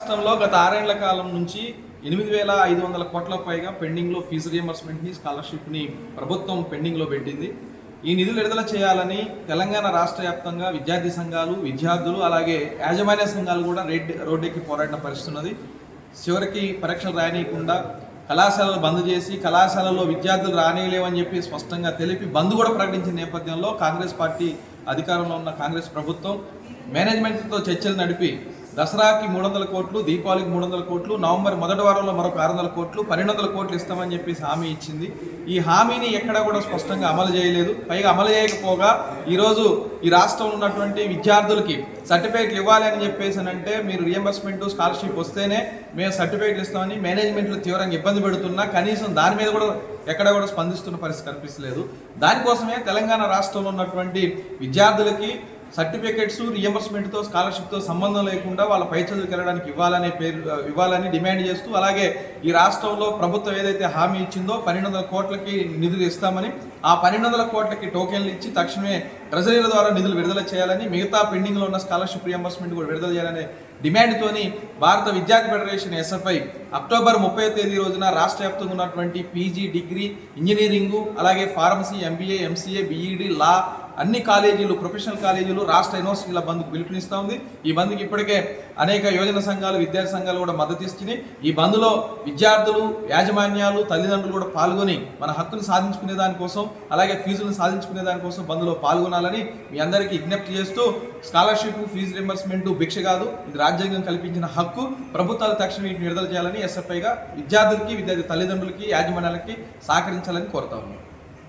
రాష్ట్రంలో గత ఆరేళ్ళ కాలం నుంచి ఎనిమిది వేల ఐదు వందల కోట్ల పైగా పెండింగ్లో ఫీజు రియంబర్స్మెంట్ని స్కాలర్షిప్ని ప్రభుత్వం పెండింగ్లో పెట్టింది. ఈ నిధులు విడుదల చేయాలని తెలంగాణ రాష్ట్ర వ్యాప్తంగా విద్యార్థి సంఘాలు విద్యార్థులు అలాగే యాజమాన్య సంఘాలు కూడా రెడ్ రోడ్డెక్కి పోరాడిన పరిస్థితి ఉన్నది చివరికి పరీక్షలు రానియకుండా కళాశాలలు బంద్ చేసి కళాశాలలో విద్యార్థులు రానియలేవని చెప్పి స్పష్టంగా తెలిపి బంద్ కూడా ప్రకటించిన నేపథ్యంలో కాంగ్రెస్ పార్టీ అధికారంలో ఉన్న కాంగ్రెస్ ప్రభుత్వం మేనేజ్మెంట్తో చర్చలు నడిపి దసరాకి మూడు వందల కోట్లు దీపావళికి మూడు వందల కోట్లు నవంబర్ మొదటి వారంలో మరొక ఆరు వందల కోట్లు పన్నెండు వందల కోట్లు ఇస్తామని చెప్పేసి హామీ ఇచ్చింది. ఈ హామీని ఎక్కడా కూడా స్పష్టంగా అమలు చేయలేదు. పైగా అమలు చేయకపోగా ఈరోజు ఈ రాష్ట్రంలో ఉన్నటువంటి విద్యార్థులకి సర్టిఫికేట్లు ఇవ్వాలి అని చెప్పేసి అని అంటే మీరు రియంబర్స్మెంట్ స్కాలర్షిప్ వస్తేనే మేము సర్టిఫికేట్లు ఇస్తామని మేనేజ్మెంట్లు తీవ్రంగా ఇబ్బంది పెడుతున్నా కనీసం దాని మీద కూడా ఎక్కడ కూడా స్పందిస్తున్న పరిస్థితి కనిపిస్తలేదు. దానికోసమే తెలంగాణ రాష్ట్రంలో ఉన్నటువంటి విద్యార్థులకి సర్టిఫికెట్స్ రియంబర్స్మెంట్తో స్కాలర్షిప్తో సంబంధం లేకుండా వాళ్ళ పై చదువుకి వెళ్ళడానికి ఇవ్వాలనే పేరు ఇవ్వాలని డిమాండ్ చేస్తూ అలాగే ఈ రాష్ట్రంలో ప్రభుత్వం ఏదైతే హామీ ఇచ్చిందో పన్నెండు వందల కోట్లకి నిధులు ఇస్తామని ఆ పన్నెండు వందల కోట్లకి టోకెన్లు ఇచ్చి తక్షణమే ట్రెజరీల ద్వారా నిధులు విడుదల చేయాలని మిగతా పెండింగ్లో ఉన్న స్కాలర్షిప్ రియంబర్స్మెంట్ కూడా విడుదల చేయాలనే డిమాండ్తోని భారత విద్యార్థి ఫెడరేషన్ ఎస్ఎఫ్ఐ అక్టోబర్ ముప్పై తేదీ రోజున రాష్ట్ర వ్యాప్తంగా ఉన్నటువంటి పీజీ డిగ్రీ ఇంజనీరింగు అలాగే pharmacy MBA MCA BEd law అన్ని కాలేజీలు ప్రొఫెషనల్ కాలేజీలు రాష్ట్ర యూనివర్సిటీల బంద్కు పిలుపునిస్తూ ఉంది. ఈ బంద్కి ఇప్పటికే అనేక యోజన సంఘాలు విద్యార్థి సంఘాలు కూడా మద్దతు ఇస్తున్నాయి. ఈ బంద్లో విద్యార్థులు యాజమాన్యాలు తల్లిదండ్రులు కూడా పాల్గొని మన హక్కును సాధించుకునే దానికోసం అలాగే ఫీజులను సాధించుకునే దానికోసం బంద్లో పాల్గొనాలని మీ అందరికీ విజ్ఞప్తి చేస్తూ స్కాలర్షిప్ ఫీజు రింబర్స్మెంట్ భిక్ష కాదు ఇది రాజ్యాంగం కల్పించిన హక్కు. ప్రభుత్వాలు తక్షణం వీటిని విడుదల చేయాలని ఎస్ఎఫ్ఐగా విద్యార్థులకి విద్యార్థి తల్లిదండ్రులకి యాజమాన్యాలకి సహకరించాలని కోరుతా ఉన్నాం.